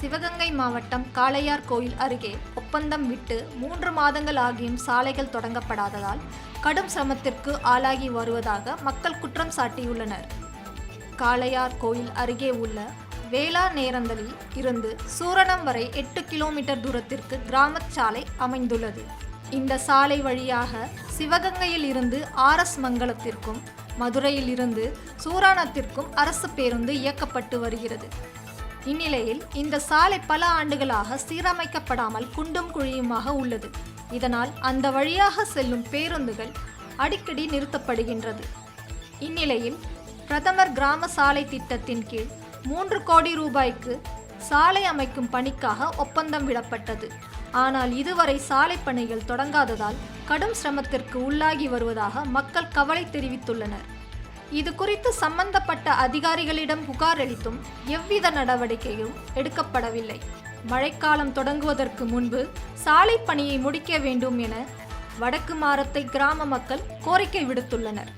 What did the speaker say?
சிவகங்கை மாவட்டம் காளையார் கோயில் அருகே ஒப்பந்தம் விட்டு மூன்று மாதங்கள் ஆகியும் சாலைகள் தொடங்கப்படாததால் கடும் சிரமத்திற்கு ஆளாகி வருவதாக மக்கள் குற்றம் சாட்டியுள்ளனர். காளையார் கோயில் அருகே உள்ள வேளா நேரந்தலில் இருந்து சூரணம் வரை எட்டு கிலோமீட்டர் தூரத்திற்கு கிராமச் சாலை அமைந்துள்ளது. இந்த சாலை வழியாக சிவகங்கையில் இருந்து ஆர்எஸ் மங்கலத்திற்கும் மதுரையில் இருந்து சூராணத்திற்கும் அரசு பேருந்து இயக்கப்பட்டு வருகிறது. இந்நிலையில் இந்த சாலை பல ஆண்டுகளாக சீரமைக்கப்படாமல் குண்டும் குழியுமாக உள்ளது. இதனால் அந்த வழியாக செல்லும் பேருந்துகள் அடிக்கடி நிறுத்தப்படுகின்றது. இந்நிலையில் பிரதமர் கிராம சாலை திட்டத்தின் கீழ் மூன்று கோடி ரூபாய்க்கு சாலை அமைக்கும் பணிக்காக ஒப்பந்தம் விடப்பட்டது. ஆனால் இதுவரை சாலை பணிகள் தொடங்காததால் கடும் சிரமத்திற்கு உள்ளாகி வருவதாக மக்கள் கவலை தெரிவித்துள்ளனர். இது குறித்து சம்பந்தப்பட்ட அதிகாரிகளிடம் புகாரளித்தும் எவ்வித நடவடிக்கையும் எடுக்கப்படவில்லை. மழைக்காலம் தொடங்குவதற்கு முன்பு சாலை பணியை முடிக்க வேண்டும் என வடக்கு மாரத்தை கிராம மக்கள் கோரிக்கை விடுத்துள்ளனர்.